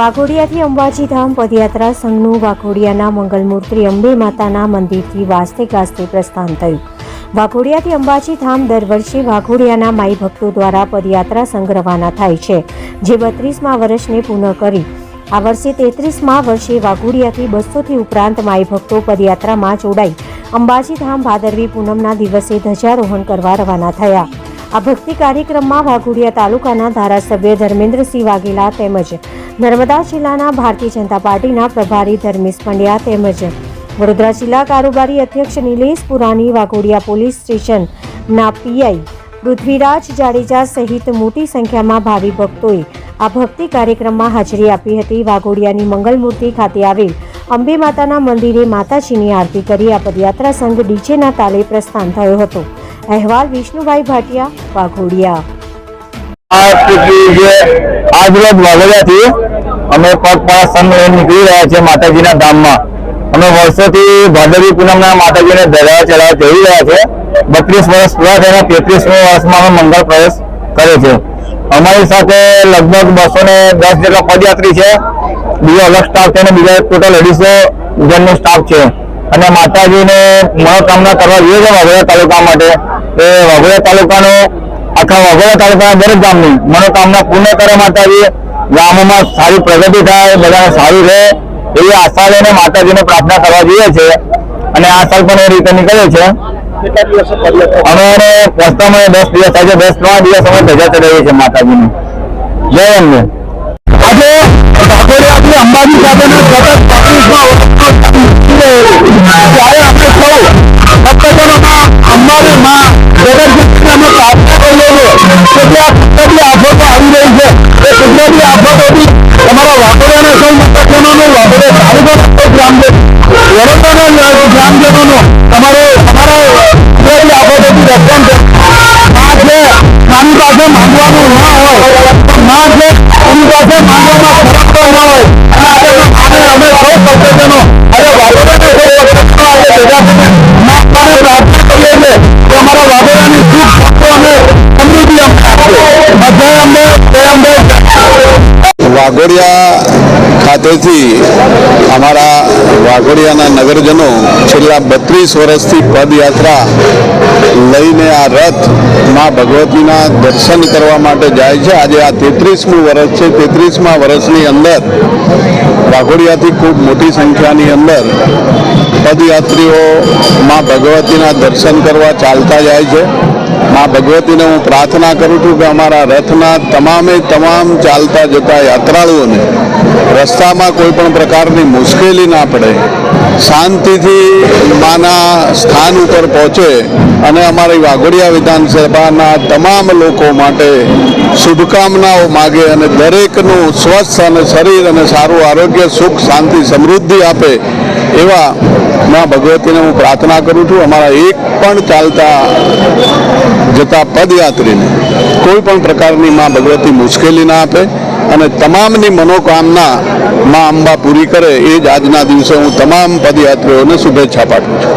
વાઘોડિયાથી અંબાજી ધામ પદયાત્રા સંઘનું વાઘોડિયાના મંગલમૂર્તિ અંબે માતાના મંદિરથી વાસ્તે ગાસ્તે પ્રસ્થાન થયું. વાઘોડિયાથી અંબાજી ધામ દર વર્ષે વાઘોડિયાના માઈ ભક્તો દ્વારા પદયાત્રા સંઘ રવાના થાય છે, જે બત્રીસમાં વર્ષને પૂર્ણ કરી. આ વર્ષે તેત્રીસમાં વર્ષે વાઘોડિયાથી બસોથી ઉપરાંત માઈ ભક્તો પદયાત્રામાં જોડાઈ. અંબાજી ધામ ભાદરવી પૂનમના દિવસે ધ્વજારોહણ કરવા રવાના થયા. આ ભક્તિ કાર્યક્રમમાં વાઘોડિયા તાલુકાના ધારાસભ્ય ધર્મેન્દ્રસિંહ વાઘેલા તેમજ નર્મદા જિલ્લાના ભારતીય જનતા પાર્ટીના પ્રભારી ધર્મેશ પંડ્યા તેમજ વડોદરા જિલ્લા કારોબારી અધ્યક્ષ નિલેશ પુરાણી, વાઘોડિયા પોલીસ સ્ટેશનના પીઆઈ પૃથ્વીરાજ જાડેજા સહિત મોટી સંખ્યામાં ભાવિ ભક્તોએ આ ભક્તિ કાર્યક્રમમાં હાજરી આપી હતી. વાઘોડિયાની મંગલમૂર્તિ ખાતે આવેલ અંબે માતાના મંદિરે માતાજીની આરતી કરી આ પદયાત્રા સંઘ ડીજેના તાલે પ્રસ્થાન થયો હતો. અહેવાલ વિષ્ણુભાઈ ભાટિયા, વાઘોડિયા. અમે પગપાળા સંઘ નીકળી રહ્યા છીએ માતાજીના ધામમાં. અમે વર્ષોથી ભાદરવી પૂનમના માતાજીને ધરાવા ચડાવવા જઈ રહ્યા છે બત્રીસ વર્ષ પૂરા થઈને તેત્રીસમી વર્ષમાં અમે મંગળ પ્રવેશ કરે છે. અમારી સાથે લગભગ બસો ને દસ જેટલા પદયાત્રી છે. બીજો અલગ સ્ટાફ છે અને બીજા ટોટલ અઢીસો જણનો સ્ટાફ છે. અને માતાજીને મનોકામના કરવા જઈએ છે વાઘોડિયા તાલુકા માટે. એ વાઘોડિયા તાલુકાનો, આખા વાઘોડિયા તાલુકાના દરેક ગામની મનોકામના પૂર્ણ માટે માતાજી. ગામોમાં સારી પ્રગતિ થાય, બધાને સારું રહે, એવી આશા લઈને માતાજીને પ્રાર્થના કરવા જઈએ છે અને આ સાલ પણ એ રીતે નીકળે છે. અમે એને પહોંચતામાં દસ દિવસ છે દસ ત્રણ દિવસ અમે ધજા ચડાવીએ છીએ માતાજીને. જય અંબે. આજે વાઘોડિયાથી અંબાજી સાથેના સતત પચીસમાં ત્યારે આપણે સૌ માં જગતજનની અમે પ્રાર્થના કરીએ છીએ કે જે આ કુદરતી આફતો આવી રહી છે. એ કુદરતી આફતોથી તમારા વાપરવાના સૌ મતજનોનું વાઘોડિયા તાલુકાના વાઘોડિયા ખાતેથી અમારા વાઘોડિયાના નગરજનો છેલ્લા બત્રીસ વર્ષથી પદયાત્રા લઈને આ રથમાં ભગવતીના દર્શન કરવા માટે જાય છે. આજે આ તેત્રીસમું વર્ષ છે. તેત્રીસમા વર્ષની અંદર વાઘોડિયાથી ખૂબ મોટી સંખ્યાની અંદર પદયાત્રીઓ માં ભગવતીના દર્શન કરવા ચાલતા જાય છે. માં ભગવતીને હું પ્રાર્થના કરું છું કે અમારા રથના તમામે તમામ ચાલતા જતા યાત્રાળુઓને રસ્તામાં કોઈ પણ પ્રકારની મુશ્કેલી ના પડે, શાંતિથી માના સ્થાન ઉપર પહોંચે અને અમારી વાઘોડિયા વિધાનસભાના તમામ લોકો માટે શુભકામનાઓ માગે અને દરેકનું સ્વસ્થ અને શરીર અને સારું આરોગ્ય, સુખ, શાંતિ, સમૃદ્ધિ આપે એવા માં ભગવતીને હું પ્રાર્થના કરું છું. અમારા એક પણ ચાલતા જતા પદયાત્રીને કોઈ પણ પ્રકારની માં ભગવતી મુશ્કેલી ના આપે અને તમામની મનોકામના માં અંબા પૂરી કરે એ જ આજના દિવસે હું તમામ પદયાત્રીઓને શુભેચ્છા પાઠવું છું.